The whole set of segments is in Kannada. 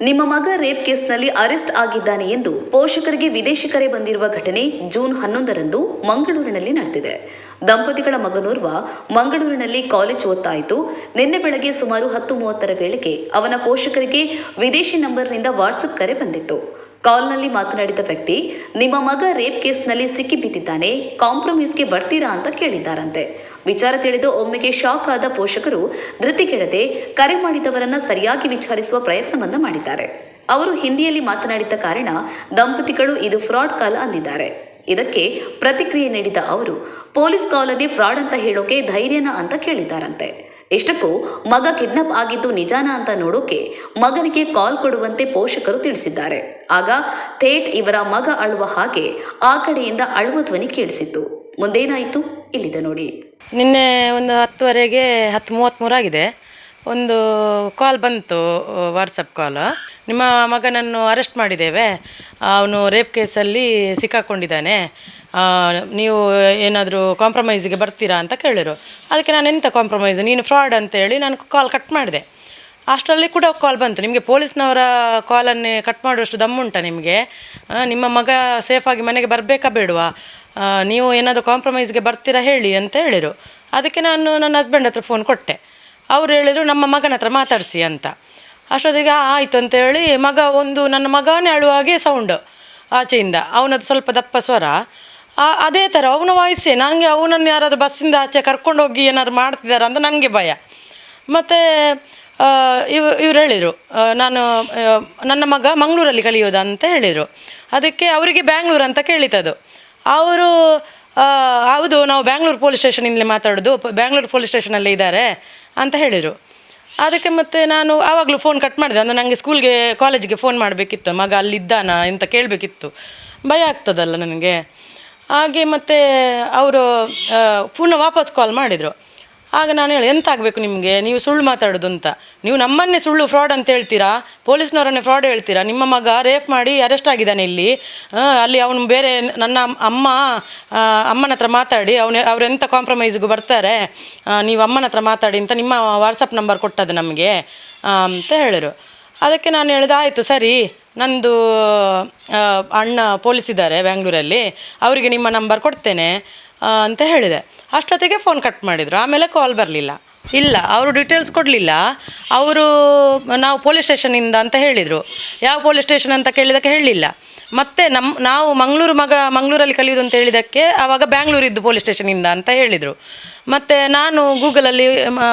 ನಿಮ್ಮ ಮಗ ರೇಪ್ ಕೇಸ್ನಲ್ಲಿ ಅರೆಸ್ಟ್ ಆಗಿದ್ದಾನೆ ಎಂದು ಪೋಷಕರಿಗೆ ವಿದೇಶಿ ಕರೆ ಬಂದಿರುವ ಘಟನೆ ಜೂನ್ ಹನ್ನೊಂದರಂದು ಮಂಗಳೂರಿನಲ್ಲಿ ನಡೆದಿದೆ. ದಂಪತಿಗಳ ಮಗನೋರ್ವ ಮಂಗಳೂರಿನಲ್ಲಿ ಕಾಲೇಜ್ ಓದ್ತಾ ಇದ್ದು ನಿನ್ನೆ ಬೆಳಗ್ಗೆ ಸುಮಾರು ಹತ್ತು ಮೂವತ್ತರ ವೇಳೆಗೆ ಅವನ ಪೋಷಕರಿಗೆ ವಿದೇಶಿ ನಂಬರ್ನಿಂದ ವಾಟ್ಸಪ್ ಕರೆ ಬಂದಿತ್ತು. ಕಾಲ್ನಲ್ಲಿ ಮಾತನಾಡಿದ ವ್ಯಕ್ತಿ, ನಿಮ್ಮ ಮಗ ರೇಪ್ ಕೇಸ್ನಲ್ಲಿ ಸಿಕ್ಕಿಬಿದ್ದಿದ್ದಾನೆ, ಕಾಂಪ್ರಮೈಸ್ಗೆ ಬರ್ತೀರಾ ಅಂತ ಕೇಳಿದ್ದಾರಂತೆ. ವಿಚಾರ ತಿಳಿದು ಒಮ್ಮೆಗೆ ಶಾಕ್ ಆದ ಪೋಷಕರು ಧೃತಿಗೆಡದೆ ಕರೆ ಮಾಡಿದವರನ್ನ ಸರಿಯಾಗಿ ವಿಚಾರಿಸುವ ಪ್ರಯತ್ನವನ್ನ ಮಾಡಿದ್ದಾರೆ. ಅವರು ಹಿಂದಿಯಲ್ಲಿ ಮಾತನಾಡಿದ್ದ ಕಾರಣ ದಂಪತಿಗಳು ಇದು ಫ್ರಾಡ್ ಕಾಲ್ ಅಂದಿದ್ದಾರೆ. ಇದಕ್ಕೆ ಪ್ರತಿಕ್ರಿಯೆ ನೀಡಿದ ಅವರು, ಪೊಲೀಸ್ ಕಾಲಲ್ಲಿ ಫ್ರಾಡ್ ಅಂತ ಹೇಳೋಕೆ ಧೈರ್ಯನ ಅಂತ ಕೇಳಿದ್ದಾರಂತೆ. ಇಷ್ಟಕ್ಕೂ ಮಗ ಕಿಡ್ನಾಪ್ ಆಗಿದ್ದು ನಿಜಾನ ಅಂತ ನೋಡೋಕೆ ಮಗನಿಗೆ ಕಾಲ್ ಕೊಡುವಂತೆ ಪೋಷಕರು ತಿಳಿಸಿದ್ದಾರೆ. ಆಗ ಥೇಟ್ ಇವರ ಮಗ ಅಳುವ ಹಾಗೆ ಆ ಕಡೆಯಿಂದ ಅಳುವ ಧ್ವನಿ ಕೇಳಿಸಿತ್ತು. ಮುಂದೇನಾಯಿತು? ಇಲ್ಲಿದೆ ನೋಡಿ. ನಿನ್ನೆ ಒಂದು ಹತ್ತುವರೆಗೆ ಹತ್ತು ಮೂವತ್ತ್ಮೂರಾಗಿದೆ ಒಂದು ಕಾಲ್ ಬಂತು ವಾಟ್ಸಪ್ ಕಾಲ್ ನಿಮ್ಮ ಮಗನನ್ನು ಅರೆಸ್ಟ್ ಮಾಡಿದ್ದೇವೆ. ಅವನು ರೇಪ್ ಕೇಸಲ್ಲಿ ಸಿಕ್ಕಾಕೊಂಡಿದ್ದಾನೆ. ನೀವು ಏನಾದರೂ ಕಾಂಪ್ರಮೈಸಿಗೆ ಬರ್ತೀರಾ ಅಂತ ಕೇಳಿದರು. ಅದಕ್ಕೆ ನಾನು ಎಂಥ ಕಾಂಪ್ರಮೈಸ್ ನೀನು ಫ್ರಾಡ್ ಅಂತೇಳಿ ನಾನು ಕಾಲ್ ಕಟ್ ಮಾಡಿದೆ. ಅಷ್ಟರಲ್ಲಿ ಕೂಡ ಕಾಲ್ ಬಂತು. ನಿಮಗೆ ಪೊಲೀಸ್ನವರ ಕಾಲನ್ನೇ ಕಟ್ ಮಾಡುವಷ್ಟು ದಮ್ಮುಂಟ ನಿಮಗೆ? ನಿಮ್ಮ ಮಗ ಸೇಫಾಗಿ ಮನೆಗೆ ಬರಬೇಕಾ ಬೇಡವಾ? ನೀವು ಏನಾದರೂ ಕಾಂಪ್ರಮೈಸ್ಗೆ ಬರ್ತೀರಾ ಹೇಳಿ ಅಂತ ಹೇಳಿದರು. ಅದಕ್ಕೆ ನಾನು ನನ್ನ ಹಸ್ಬೆಂಡ್ ಹತ್ರ ಫೋನ್ ಕೊಟ್ಟೆ. ಅವ್ರು ಹೇಳಿದರು, ನಮ್ಮ ಮಗನ ಹತ್ರ ಮಾತಾಡಿಸಿ ಅಂತ. ಅಷ್ಟೊತ್ತಿಗೆ ಆಯಿತು ಅಂತೇಳಿ ಮಗ ಒಂದು ನನ್ನ ಮಗನೇ ಅಳುವಾಗೆ ಸೌಂಡ್ ಆಚೆಯಿಂದ ಅವನದು ಸ್ವಲ್ಪ ದಪ್ಪ ಸ್ವರ. ಅದೇ ಥರ ಅವನ ವಾಯ್ಸೇ ನನಗೆ ಅವನನ್ನು ಯಾರಾದರೂ ಬಸ್ಸಿಂದ ಆಚೆ ಕರ್ಕೊಂಡು ಹೋಗಿ ಏನಾದ್ರು ಮಾಡ್ತಿದ್ದಾರೆ ಅಂತ ನನಗೆ ಭಯ. ಮತ್ತು ಇವ್, ಇವ್ರು ಹೇಳಿದರು ನಾನು ನನ್ನ ಮಗ ಮಂಗಳೂರಲ್ಲಿ ಕಲಿಯೋದು ಅಂತ ಹೇಳಿದರು. ಅದಕ್ಕೆ ಅವರಿಗೆ ಬ್ಯಾಂಗ್ಳೂರು ಅಂತ ಕೇಳಿತದು ಅವರು ಹೌದು, ನಾವು ಬ್ಯಾಂಗ್ಳೂರು ಪೊಲೀಸ್ ಸ್ಟೇಷನಿಂದಲೇ ಮಾತಾಡೋದು ಬ್ಯಾಂಗ್ಳೂರು ಪೊಲೀಸ್ ಸ್ಟೇಷನಲ್ಲೇ ಇದ್ದಾರೆ ಅಂತ ಹೇಳಿದರು. ಅದಕ್ಕೆ ಮತ್ತೆ ನಾನು ಆವಾಗಲೂ ಫೋನ್ ಕಟ್ ಮಾಡಿದೆ. ಅಂದರೆ ನನಗೆ ಸ್ಕೂಲ್ಗೆ ಕಾಲೇಜಿಗೆ ಫೋನ್ ಮಾಡಬೇಕಿತ್ತು. ಮಗ ಅಲ್ಲಿದ್ದಾನ ಅಂತ ಕೇಳಬೇಕಿತ್ತು. ಭಯ ಆಗ್ತದಲ್ಲ ನನಗೆ. ಹಾಗೆ ಮತ್ತೆ ಅವರು ಪುನಃ ವಾಪಸ್ ಕಾಲ್ ಮಾಡಿದರು. ಆಗ ನಾನು ಹೇಳಿ ಎಂತ ಆಗಬೇಕು ನಿಮಗೆ? ನೀವು ಸುಳ್ಳು ಮಾತಾಡೋದು ಅಂತ. ನೀವು ನಮ್ಮನ್ನೇ ಸುಳ್ಳು ಫ್ರಾಡ್ ಅಂತ ಹೇಳ್ತೀರಾ? ಪೊಲೀಸ್ನವರನ್ನೇ ಫ್ರಾಡ್ ಹೇಳ್ತೀರಾ? ನಿಮ್ಮ ಮಗ ರೇಪ್ ಮಾಡಿ ಅರೆಸ್ಟ್ ಆಗಿದ್ದಾನೆ ಇಲ್ಲಿ. ಅಲ್ಲಿ ಅವನು ಬೇರೆ ನನ್ನ ಅಮ್ಮ ಅಮ್ಮನ ಹತ್ರ ಮಾತಾಡಿ, ಅವನು ಅವರೆಂಥ ಕಾಂಪ್ರಮೈಸ್ಗೂ ಬರ್ತಾರೆ? ನೀವು ಅಮ್ಮನ ಹತ್ರ ಮಾತಾಡಿ ಅಂತ ನಿಮ್ಮ ವಾಟ್ಸಪ್ ನಂಬರ್ ಕೊಟ್ಟದ್ದು ನಮಗೆ. ಅಂತ ಹೇಳಿದರು. ಅದಕ್ಕೆ ನಾನು ಹೇಳಿದೆ, ಆಯಿತು, ಸರಿ. ನಂದು ಅಣ್ಣ ಪೊಲೀಸ್ ಇದ್ದಾರೆ ಬ್ಯಾಂಗ್ಳೂರಲ್ಲಿ. ಅವರಿಗೆ ನಿಮ್ಮ ನಂಬರ್ ಕೊಡ್ತೇನೆ. ಅಂತ ಹೇಳಿದೆ. ಅಷ್ಟೊತ್ತಿಗೆ ಫೋನ್ ಕಟ್ ಮಾಡಿದರು. ಆಮೇಲೆ ಕಾಲ್ ಬರಲಿಲ್ಲ. ಇಲ್ಲ, ಅವರು ಡೀಟೇಲ್ಸ್ ಕೊಡಲಿಲ್ಲ. ಅವರು, ನಾವು ಪೊಲೀಸ್ ಸ್ಟೇಷನಿಂದ ಅಂತ ಹೇಳಿದರು. ಯಾವ ಪೊಲೀಸ್ ಸ್ಟೇಷನ್ ಅಂತ ಕೇಳಿದಕ್ಕೆ ಹೇಳಲಿಲ್ಲ ಮತ್ತೆ ನಮ್ಮ ನಾವು ಮಂಗಳೂರು ಮಗ, ಮಂಗಳೂರಲ್ಲಿ ಕಲಿಯೋದು ಅಂತ ಹೇಳಿದ್ದಕ್ಕೆ ಆವಾಗ ಬ್ಯಾಂಗ್ಳೂರಿದ್ದು ಪೊಲೀಸ್ ಸ್ಟೇಷನಿಂದ ಅಂತ ಹೇಳಿದರು. ಮತ್ತು ನಾನು ಗೂಗಲಲ್ಲಿ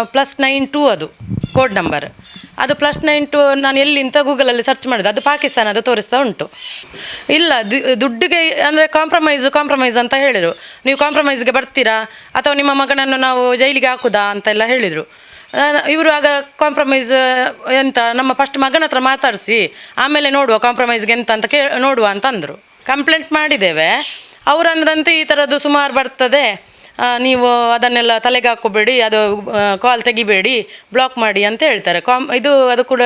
ಪ್ಲಸ್ ನೈನ್ ಟೂ ಅದು ಕೋಡ್ ನಂಬರ್ ಅದು ಪ್ಲಸ್ ನೈನ್ ಟು ನಾನು ಎಲ್ಲಿ ಇಂಥ ಗೂಗಲಲ್ಲಿ ಸರ್ಚ್ ಮಾಡಿದೆ, ಅದು ಪಾಕಿಸ್ತಾನ, ಅದು ತೋರಿಸ್ತಾ ಉಂಟು. ಇಲ್ಲ ದುಡ್ಡಿಗೆ, ಅಂದರೆ ಕಾಂಪ್ರಮೈಸ್ ಕಾಂಪ್ರಮೈಸ್ ಅಂತ ಹೇಳಿದರು. ನೀವು ಕಾಂಪ್ರಮೈಸ್ಗೆ ಬರ್ತೀರಾ? ಅಥವಾ ನಿಮ್ಮ ಮಗನನ್ನು ನಾವು ಜೈಲಿಗೆ ಹಾಕುದಾ ಅಂತೆಲ್ಲ ಹೇಳಿದರು. ಇವರು ಆಗ ಕಾಂಪ್ರಮೈಸ್ ಎಂತ, ನಮ್ಮ ಫಸ್ಟ್ ಮಗನ ಹತ್ರ ಮಾತಾಡಿಸಿ, ಆಮೇಲೆ ನೋಡುವ ಕಾಂಪ್ರಮೈಸ್ಗೆ ಎಂತ ಅಂತ ಕೇ, ನೋಡುವ ಅಂತ ಅಂದರು. ಕಂಪ್ಲೇಂಟ್ ಮಾಡಿದ್ದೇವೆ. ಅವರಂದ್ರಂತೆ ಈ ಥರದ್ದು ಸುಮಾರು ಬರ್ತದೆ. ನೀವು ಅದನ್ನೆಲ್ಲ ತಲೆಗೆ ಹಾಕೋಬೇಡಿ ಅದು ಕಾಲ್ ತೆಗಿಬೇಡಿ ಬ್ಲಾಕ್ ಮಾಡಿ ಅಂತ ಹೇಳ್ತಾರೆ. ಕಾಮ್ ಇದು ಅದು ಕೂಡ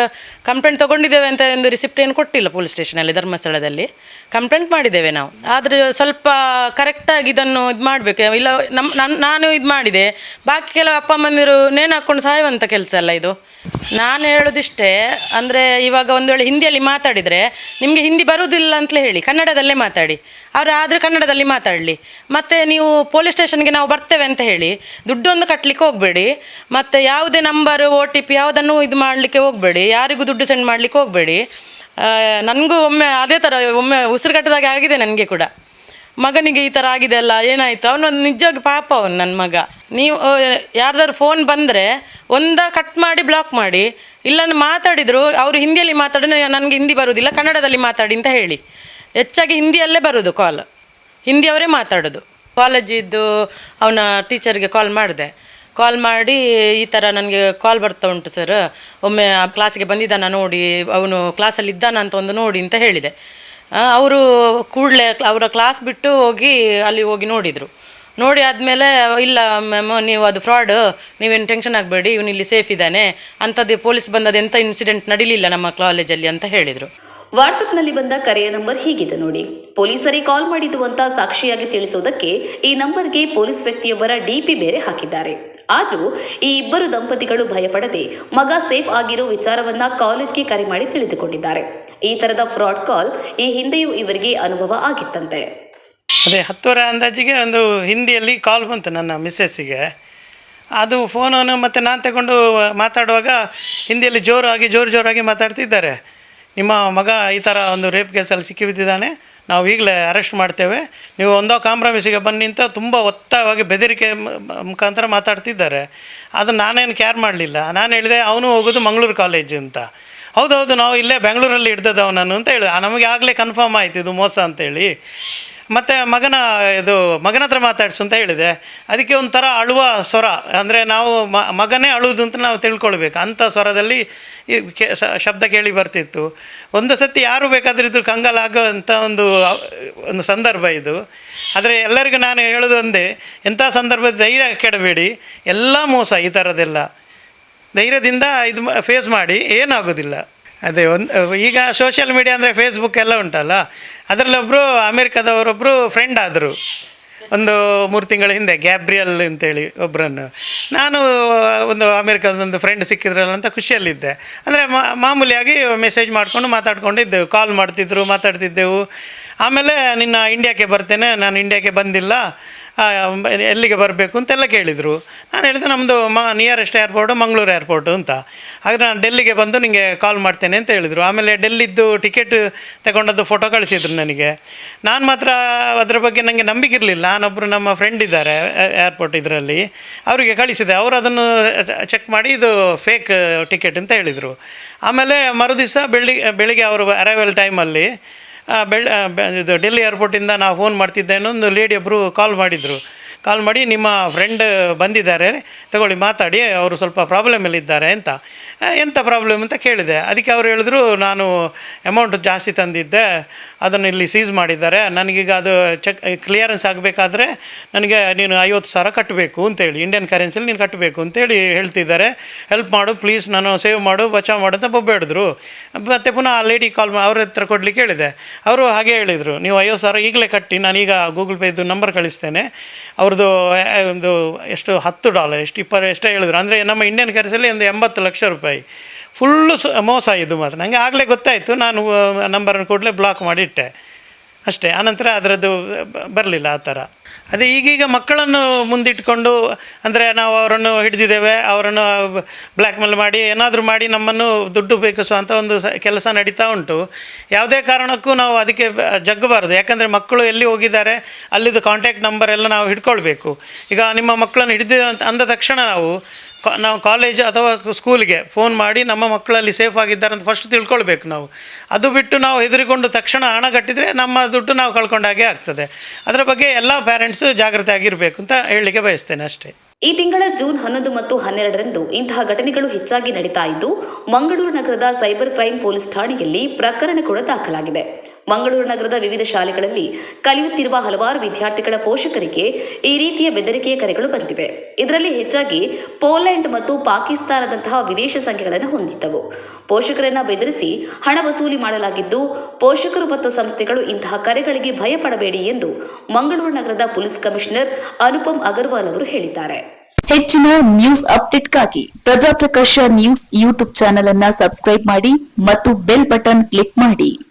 ಕಂಪ್ಲೇಂಟ್ ತೊಗೊಂಡಿದ್ದೇವೆ ಅಂತ ಒಂದು ರಿಸಿಪ್ಟ್ ಏನು ಕೊಟ್ಟಿಲ್ಲ ಪೊಲೀಸ್ ಸ್ಟೇಷನಲ್ಲಿ ಧರ್ಮಸ್ಥಳದಲ್ಲಿ. ಕಂಪ್ಲೇಂಟ್ ಮಾಡಿದ್ದೇವೆ ನಾವು. ಆದರೆ ಸ್ವಲ್ಪ ಕರೆಕ್ಟಾಗಿ ಇದನ್ನು ಇದು ಮಾಡಬೇಕು. ಇಲ್ಲ ನಮ್ಮ ನಾನು ಇದು ಮಾಡಿದೆ. ಬಾಕಿ ಕೆಲವು ಅಪ್ಪ ಅಮ್ಮಂದಿರು ನೇಣು ಹಾಕ್ಕೊಂಡು ಸಾಯುವಂಥ ಕೆಲಸ ಅಲ್ಲ ಇದು. ನಾನು ಹೇಳೋದಿಷ್ಟೇ, ಅಂದರೆ ಇವಾಗ ಒಂದು ವೇಳೆ ಹಿಂದಿಯಲ್ಲಿ ಮಾತಾಡಿದರೆ ನಿಮಗೆ ಹಿಂದಿ ಬರುವುದಿಲ್ಲ ಅಂತಲೇ ಹೇಳಿ, ಕನ್ನಡದಲ್ಲೇ ಮಾತಾಡಿ. ಅವರು ಆದರೆ ಕನ್ನಡದಲ್ಲಿ ಮಾತಾಡಲಿ. ಮತ್ತು ನೀವು ಪೊಲೀಸ್ ಸ್ಟೇಷನ್ಗೆ ನಾವು ಬರ್ತೇವೆ ಅಂತ ಹೇಳಿ, ದುಡ್ಡೊಂದು ಕಟ್ಟಲಿಕ್ಕೆ ಹೋಗಬೇಡಿ. ಮತ್ತು ಯಾವುದೇ ನಂಬರ್ ಒ ಟಿ ಪಿ ಯಾವುದನ್ನು ಇದು ಮಾಡಲಿಕ್ಕೆ ಹೋಗಬೇಡಿ, ಯಾರಿಗೂ ದುಡ್ಡು ಸೆಂಡ್ ಮಾಡಲಿಕ್ಕೆ ಹೋಗಬೇಡಿ. ನನಗೂ ಒಮ್ಮೆ ಅದೇ ಥರ ಒಮ್ಮೆ ಉಸಿರುಗಟ್ಟದಾಗೆ ಆಗಿದೆ ನನಗೆ ಕೂಡ. ಮಗನಿಗೆ ಈ ಥರ ಆಗಿದೆ ಅಲ್ಲ, ಏನಾಯಿತು? ಅವನೊಂದು ನಿಜವಾಗಿ ಪಾಪ ಅವನು ನನ್ನ ಮಗ. ನೀವು ಯಾರ್ದಾದ್ರು ಫೋನ್ ಬಂದರೆ ಒಂದ ಕಟ್ ಮಾಡಿ ಬ್ಲಾಕ್ ಮಾಡಿ, ಇಲ್ಲಾಂದ್ರೆ ಮಾತಾಡಿದ್ರು, ಅವರು ಹಿಂದಿಯಲ್ಲಿ ಮಾತಾಡಿದ್ರೆ ನನಗೆ ಹಿಂದಿ ಬರುವುದಿಲ್ಲ ಕನ್ನಡದಲ್ಲಿ ಮಾತಾಡಿ ಅಂತ ಹೇಳಿ. ಹೆಚ್ಚಾಗಿ ಹಿಂದಿಯಲ್ಲೇ ಬರೋದು ಕಾಲ್ ಹಿಂದಿಯವರೇ ಮಾತಾಡೋದು. ಕಾಲೇಜಿದ್ದು ಅವನ ಟೀಚರ್ಗೆ ಕಾಲ್ ಮಾಡಿದೆ. ಕಾಲ್ ಮಾಡಿ, ಈ ಥರ ನನಗೆ ಕಾಲ್ ಬರ್ತಾ ಉಂಟು ಸರ್ ಒಮ್ಮೆ ಆ ಕ್ಲಾಸಿಗೆ ಬಂದಿದ್ದಾನ ನೋಡಿ, ಅವನು ಕ್ಲಾಸಲ್ಲಿ ಇದ್ದಾನ ಅಂತ ಒಂದು ನೋಡಿ ಅಂತ ಹೇಳಿದೆ. ಅವರು ಕೂಡಲೇ ಅವರ ಕ್ಲಾಸ್ ಬಿಟ್ಟು ಹೋಗಿ ಅಲ್ಲಿ ಹೋಗಿ ನೋಡಿದರು. ನೋಡಿ ಆದಮೇಲೆ, ಇಲ್ಲ ಮ್ಯಾಮ್ ನೀವು ಅದು ಫ್ರಾಡ್ ನೀವೇನು ಟೆನ್ಷನ್ ಆಗಬೇಡಿ, ಇವನು ಇಲ್ಲಿ ಸೇಫ್ ಇದ್ದಾನೆ. ಅಂಥದ್ದು ಪೊಲೀಸ್ ಬಂದದ್ದು ಎಂಥ ಇನ್ಸಿಡೆಂಟ್ ನಡೀಲಿಲ್ಲ ನಮ್ಮ ಕಾಲೇಜಲ್ಲಿ ಅಂತ ಹೇಳಿದರು. ವಾಟ್ಸಪ್ನಲ್ಲಿ ಬಂದ ಕರೆಯ ನಂಬರ್ ಹೀಗಿದೆ ನೋಡಿ. ಪೊಲೀಸರಿಗೆ ಕಾಲ್ ಮಾಡಿದ್ದು ಅಂತ ಸಾಕ್ಷಿಯಾಗಿ ತಿಳಿಸುವುದಕ್ಕೆ ಈ ನಂಬರ್ಗೆ ಪೊಲೀಸ್ ವ್ಯಕ್ತಿಯೊಬ್ಬರ ಡಿಪಿ ಬೇರೆ ಹಾಕಿದ್ದಾರೆ. ಆದರೂ ಈ ಇಬ್ಬರು ದಂಪತಿಗಳು ಭಯಪಡದೆ ಮಗ ಸೇಫ್ ಆಗಿರೋ ವಿಚಾರವನ್ನ ಕಾಲೇಜ್ಗೆ ಕರೆ ಮಾಡಿ ತಿಳಿದುಕೊಂಡಿದ್ದಾರೆ. ಈ ತರದ ಫ್ರಾಡ್ ಕಾಲ್ ಈ ಹಿಂದೆಯೂ ಇವರಿಗೆ ಅನುಭವ ಆಗಿತ್ತಂತೆ. ಅದೇ ಹತ್ತುವರೆ ಅಂದಾಜಿಗೆ ಒಂದು ಹಿಂದಿಯಲ್ಲಿ ಕಾಲ್ ಬಂತು ನನ್ನ ಮಿಸ್ಸಸ್ಸಿಗೆ. ಅದು ಫೋನನ್ನು ಮತ್ತು ನಾನು ತಗೊಂಡು ಮಾತಾಡುವಾಗ ಹಿಂದಿಯಲ್ಲಿ ಜೋರಾಗಿ ಜೋರು ಜೋರಾಗಿ ಮಾತಾಡ್ತಿದ್ದಾರೆ. ನಿಮ್ಮ ಮಗ ಈ ಥರ ಒಂದು ರೇಪ್ ಕೇಸಲ್ಲಿ ಸಿಕ್ಕಿ ಬಿದ್ದಿದ್ದಾನೆ ನಾವು ಈಗಲೇ ಅರೆಸ್ಟ್ ಮಾಡ್ತೇವೆ. ನೀವು ಒಂದೋ ಕಾಂಪ್ರಮೈಸಿಗೆ ಬನ್ನಿ ಅಂತ ತುಂಬ ಒತ್ತಾಯವಾಗಿ ಬೆದರಿಕೆ ಮುಖಾಂತರ ಮಾತಾಡ್ತಿದ್ದಾರೆ. ಅದು ನಾನೇನು ಕೇರ್ ಮಾಡಲಿಲ್ಲ. ನಾನು ಹೇಳಿದೆ, ಅವನು ಹೋಗೋದು ಮಂಗಳೂರು ಕಾಲೇಜು ಅಂತ. ಹೌದೌದು, ನಾವು ಇಲ್ಲೇ ಬೆಂಗಳೂರಲ್ಲಿ ಹಿಡ್ದದ್ದು ಅವನನ್ನು ಅಂತ ಹೇಳಿ. ನಮಗೆ ಆಗಲೇ ಕನ್ಫರ್ಮ್ ಆಯಿತು, ಇದು ಮೋಸ ಅಂತೇಳಿ. ಮತ್ತು ಮಗನ, ಇದು ಮಗನ ಹತ್ರ ಮಾತಾಡಿಸು ಅಂತ ಹೇಳಿದೆ. ಅದಕ್ಕೆ ಒಂಥರ ಅಳುವ ಸ್ವರ. ಅಂದರೆ ನಾವು ಮಗನೇ ಅಳುವುದು ಅಂತ ನಾವು ತಿಳ್ಕೊಳ್ಬೇಕು. ಅಂಥ ಸ್ವರದಲ್ಲಿ ಈ ಕೇ ಶಬ್ದ ಕೇಳಿ ಬರ್ತಿತ್ತು. ಒಂದು ಸತಿ ಯಾರು ಬೇಕಾದರೂ ಇದ್ರು ಕಂಗಾಲಾಗುವಂಥ ಒಂದು ಒಂದು ಸಂದರ್ಭ ಇದು. ಆದರೆ ಎಲ್ಲರಿಗೂ ನಾನು ಹೇಳೋದು ಒಂದೇ, ಎಂಥ ಸಂದರ್ಭದ ಧೈರ್ಯ ಕೆಡಬೇಡಿ. ಎಲ್ಲ ಮೋಸ ಈ ಥರದ್ದೆಲ್ಲ. ಧೈರ್ಯದಿಂದ ಇದು ಫೇಸ್ ಮಾಡಿ ಏನಾಗೋದಿಲ್ಲ. ಅದೇ ಒಂದು, ಈಗ ಸೋಷಿಯಲ್ ಮೀಡಿಯಾ ಅಂದರೆ ಫೇಸ್ಬುಕ್ ಎಲ್ಲ ಉಂಟಲ್ಲ ಅದರಲ್ಲೊಬ್ಬರು ಅಮೇರಿಕಾದವರೊಬ್ಬರು ಫ್ರೆಂಡ್ ಆದರು. ಒಂದು ಮೂರು ತಿಂಗಳ ಹಿಂದೆ ಗ್ಯಾಬ್ರಿಯಲ್ ಅಂತೇಳಿ ಒಬ್ಬರನ್ನು ನಾನು, ಒಂದು ಅಮೇರಿಕಾದ ಒಂದು ಫ್ರೆಂಡ್ ಸಿಕ್ಕಿದ್ರಲ್ಲ ಅಂತ ಖುಷಿಯಲ್ಲಿದ್ದೆ. ಅಂದರೆ ಮಾಮೂಲಿಯಾಗಿ ಮೆಸೇಜ್ ಮಾಡಿಕೊಂಡು ಮಾತಾಡ್ಕೊಂಡಿದ್ದೆವು ಕಾಲ್ ಮಾಡ್ತಿದ್ರು, ಮಾತಾಡ್ತಿದ್ದೆವು. ಆಮೇಲೆ ನಿನ್ನ ಇಂಡಿಯಾಕ್ಕೆ ಬರ್ತೇನೆ, ನಾನು ಇಂಡಿಯಾಕ್ಕೆ ಬಂದಿಲ್ಲ ಎಲ್ಲಿಗೆ ಬರಬೇಕು ಅಂತೆಲ್ಲ ಕೇಳಿದರು. ನಾನು ಹೇಳಿದೆ ನಮ್ಮದು ಮ ನಿಯರೆಸ್ಟ್ ಏರ್ಪೋರ್ಟು ಮಂಗಳೂರು ಏರ್ಪೋರ್ಟು ಅಂತ. ಆದರೆ ನಾನು ಡೆಲ್ಲಿಗೆ ಬಂದು ನಿಮಗೆ ಕಾಲ್ ಮಾಡ್ತೇನೆ ಅಂತ ಹೇಳಿದರು. ಆಮೇಲೆ ಡೆಲ್ಲಿದ್ದು ಟಿಕೆಟ್ ತಗೊಂಡದ್ದು ಫೋಟೋ ಕಳಿಸಿದ್ರು ನನಗೆ. ನಾನು ಮಾತ್ರ ಅದರ ಬಗ್ಗೆ ನನಗೆ ನಂಬಿಕೆ ಇರಲಿಲ್ಲ. ನಾನೊಬ್ಬರು ನಮ್ಮ ಫ್ರೆಂಡ್ ಇದ್ದಾರೆ ಏರ್ಪೋರ್ಟ್ ಇದರಲ್ಲಿ. ಅವರಿಗೆ ಕಳಿಸಿದೆ. ಅವರು ಅದನ್ನು ಚೆಕ್ ಮಾಡಿ ಇದು ಫೇಕ್ ಟಿಕೆಟ್ ಅಂತ ಹೇಳಿದರು. ಆಮೇಲೆ ಮರುದಿವಸ ಬೆಳಿಗ್ಗೆ ಬೆಳಿಗ್ಗೆ ಅವರು ಅರೈವಲ್ ಟೈಮಲ್ಲಿ ಬೆಳ್ ಇದು ಡೆಲ್ಲಿ ಏರ್ಪೋರ್ಟಿಂದ ನಾವು ಫೋನ್ ಮಾಡ್ತಿದ್ದೆ ಒಂದು ಲೇಡಿ ಒಬ್ಬರು ಕಾಲ್ ಮಾಡಿದರು. ಕಾಲ್ ಮಾಡಿ ನಿಮ್ಮ ಫ್ರೆಂಡ್ ಬಂದಿದ್ದಾರೆ. ತಗೊಳ್ಳಿ, ಮಾತಾಡಿ, ಅವರು ಸ್ವಲ್ಪ ಪ್ರಾಬ್ಲಮಲ್ಲಿದ್ದಾರೆ ಅಂತ. ಎಂಥ ಪ್ರಾಬ್ಲಮ್ ಅಂತ ಕೇಳಿದೆ. ಅದಕ್ಕೆ ಅವರು ಹೇಳಿದ್ರು, ನಾನು ಅಮೌಂಟ್ ಜಾಸ್ತಿ ತಂದಿದ್ದೆ, ಅದನ್ನು ಇಲ್ಲಿ ಸೀಸ್ ಮಾಡಿದ್ದಾರೆ. ನನಗೀಗ ಅದು ಚೆಕ್ ಕ್ಲಿಯರೆನ್ಸ್ ಆಗಬೇಕಾದ್ರೆ ನನಗೆ ನೀನು ಐವತ್ತು ಸಾವಿರ ಕಟ್ಟಬೇಕು ಅಂತೇಳಿ ಇಂಡಿಯನ್ ಕರೆನ್ಸಿಲಿ ನೀನು ಕಟ್ಟಬೇಕು ಅಂತೇಳಿ ಹೇಳ್ತಿದ್ದಾರೆ. ಹೆಲ್ಪ್ ಮಾಡು ಪ್ಲೀಸ್ ನಾನು ಸೇವ್ ಮಾಡು ಬಚಾವ್ ಮಾಡು ಅಂತ ಬೊಬ್ಬೆಡಿದ್ರು. ಮತ್ತೆ ಪುನಃ ಆ ಲೇಡಿ ಕಾಲ್ ಮಾ, ಅವ್ರ ಹತ್ರ ಕೊಡಲಿಕ್ಕೆ ಹೇಳಿದೆ. ಅವರು ಹಾಗೆ ಹೇಳಿದರು, ನೀವು ಐವತ್ತು ಸಾವಿರ ಈಗಲೇ ಕಟ್ಟಿ, ನಾನೀಗ ಗೂಗಲ್ ಪೇದು ನಂಬರ್ ಕಳಿಸ್ತೇನೆ. ಅವ್ರದ್ದು ಒಂದು ಎಷ್ಟು, ಹತ್ತು ಡಾಲರ್ ಎಷ್ಟು, ಇಪ್ಪತ್ತು, ಎಷ್ಟೇ ಹೇಳಿದ್ರು. ಅಂದರೆ ನಮ್ಮ ಇಂಡಿಯನ್ ಕರೆನ್ಸಿಯಲ್ಲಿ ಒಂದು ಎಂಬತ್ತು ಲಕ್ಷ ರೂಪಾಯಿ. ಫುಲ್ಲು ಸ ಮೋಸ ಇದು ಮಾತ್ರ. ನನಗೆ ಆಗಲೇ ಗೊತ್ತಾಯಿತು. ನಾನು ನಂಬರನ್ನು ಕೂಡಲೇ ಬ್ಲಾಕ್ ಮಾಡಿಟ್ಟೆ ಅಷ್ಟೇ. ಆನಂತರ ಅದರದ್ದು ಬರಲಿಲ್ಲ ಆ ಥರ. ಅದೇ ಈಗೀಗ ಮಕ್ಕಳನ್ನು ಮುಂದಿಟ್ಕೊಂಡು, ಅಂದರೆ ನಾವು ಅವರನ್ನು ಹಿಡಿದಿದ್ದೇವೆ, ಅವರನ್ನು ಬ್ಲ್ಯಾಕ್ ಮೇಲ್ ಮಾಡಿ, ಏನಾದರೂ ಮಾಡಿ ನಮ್ಮನ್ನು ದುಡ್ಡು ಬೇಕಿಸುವಂಥ ಒಂದು ಸ, ಕೆಲಸ ನಡೀತಾ ಉಂಟು. ಯಾವುದೇ ಕಾರಣಕ್ಕೂ ನಾವು ಅದಕ್ಕೆ ಜಗ್ಗಬಾರ್ದು. ಯಾಕಂದರೆ ಮಕ್ಕಳು ಎಲ್ಲಿ ಹೋಗಿದ್ದಾರೆ, ಅಲ್ಲಿದ್ದು ಕಾಂಟ್ಯಾಕ್ಟ್ ನಂಬರ್ ಎಲ್ಲ ನಾವು ಹಿಡ್ಕೊಳ್ಬೇಕು. ಈಗ ನಿಮ್ಮ ಮಕ್ಕಳನ್ನು ಹಿಡಿದ ಅಂದ ತಕ್ಷಣ ನಾವು ನಾವು ಕಾಲೇಜ್ ಅಥವಾ ಸ್ಕೂಲ್ಗೆ ಫೋನ್ ಮಾಡಿ ನಮ್ಮ ಮಕ್ಕಳಲ್ಲಿ ಸೇಫ್ ಆಗಿದ್ದಾರೆ ಅಂತ ಫಸ್ಟ್ ತಿಳ್ಕೊಳ್ಬೇಕು ನಾವು. ಅದು ಬಿಟ್ಟು ನಾವು ಹೆದರಿಕೊಂಡು ತಕ್ಷಣ ಹಣ ಕಟ್ಟಿದರೆ ನಮ್ಮ ದುಡ್ಡು ನಾವು ಕಳ್ಕೊಂಡಾಗೆ ಆಗ್ತದೆ. ಅದರ ಬಗ್ಗೆ ಎಲ್ಲ ಪೇರೆಂಟ್ಸ್ ಜಾಗ್ರತೆ ಆಗಿರಬೇಕು ಅಂತ ಹೇಳಲಿಕ್ಕೆ ಬಯಸ್ತೇನೆ ಅಷ್ಟೇ. ಈ ತಿಂಗಳ ಜೂನ್ ಹನ್ನೊಂದು ಮತ್ತು ಹನ್ನೆರಡರಂದು ಇಂತಹ ಘಟನೆಗಳು ಹೆಚ್ಚಾಗಿ ನಡೀತಾ ಇದ್ದು, ಮಂಗಳೂರು ನಗರದ ಸೈಬರ್ ಕ್ರೈಮ್ ಪೊಲೀಸ್ ಠಾಣೆಯಲ್ಲಿ ಪ್ರಕರಣ ಕೂಡ ದಾಖಲಾಗಿದೆ. ಮಂಗಳೂರು ನಗರದ ವಿವಿಧ ಶಾಲೆಗಳಲ್ಲಿ ಕಲಿಯುತ್ತಿರುವ ಹಲವಾರು ವಿದ್ಯಾರ್ಥಿಗಳ ಪೋಷಕರಿಗೆ ಈ ರೀತಿಯ ಬೆದರಿಕೆಯ ಕರೆಗಳು ಬಂದಿವೆ. ಇದರಲ್ಲಿ ಹೆಚ್ಚಾಗಿ ಪೋಲೆಂಡ್ ಮತ್ತು ಪಾಕಿಸ್ತಾನದಂತಹ ವಿದೇಶ ಸಂಖ್ಯೆಗಳನ್ನು ಹೊಂದಿದ್ದವು. ಪೋಷಕರನ್ನ ಬೆದರಿಸಿ ಹಣ ವಸೂಲಿ ಮಾಡಲಾಗಿದ್ದು, ಪೋಷಕರು ಮತ್ತು ಸಂಸ್ಥೆಗಳು ಇಂತಹ ಕರೆಗಳಿಗೆ ಭಯಪಡಬೇಡಿ ಎಂದು ಮಂಗಳೂರು ನಗರದ ಪೊಲೀಸ್ ಕಮಿಷನರ್ ಅನುಪಮ್ ಅಗರ್ವಾಲ್ ಅವರು ಹೇಳಿದ್ದಾರೆ. ಹೆಚ್ಚಿನ ನ್ಯೂಸ್ ಅಪ್ಡೇಟ್ಗಾಗಿ ಪ್ರಜಾಪ್ರಕಾಶ ನ್ಯೂಸ್ ಯೂಟ್ಯೂಬ್ ಚಾನೆಲ್ ಅನ್ನ ಸಬ್ಸ್ಕ್ರೈಬ್ ಮಾಡಿ ಮತ್ತು ಬೆಲ್ ಬಟನ್ ಕ್ಲಿಕ್ ಮಾಡಿ.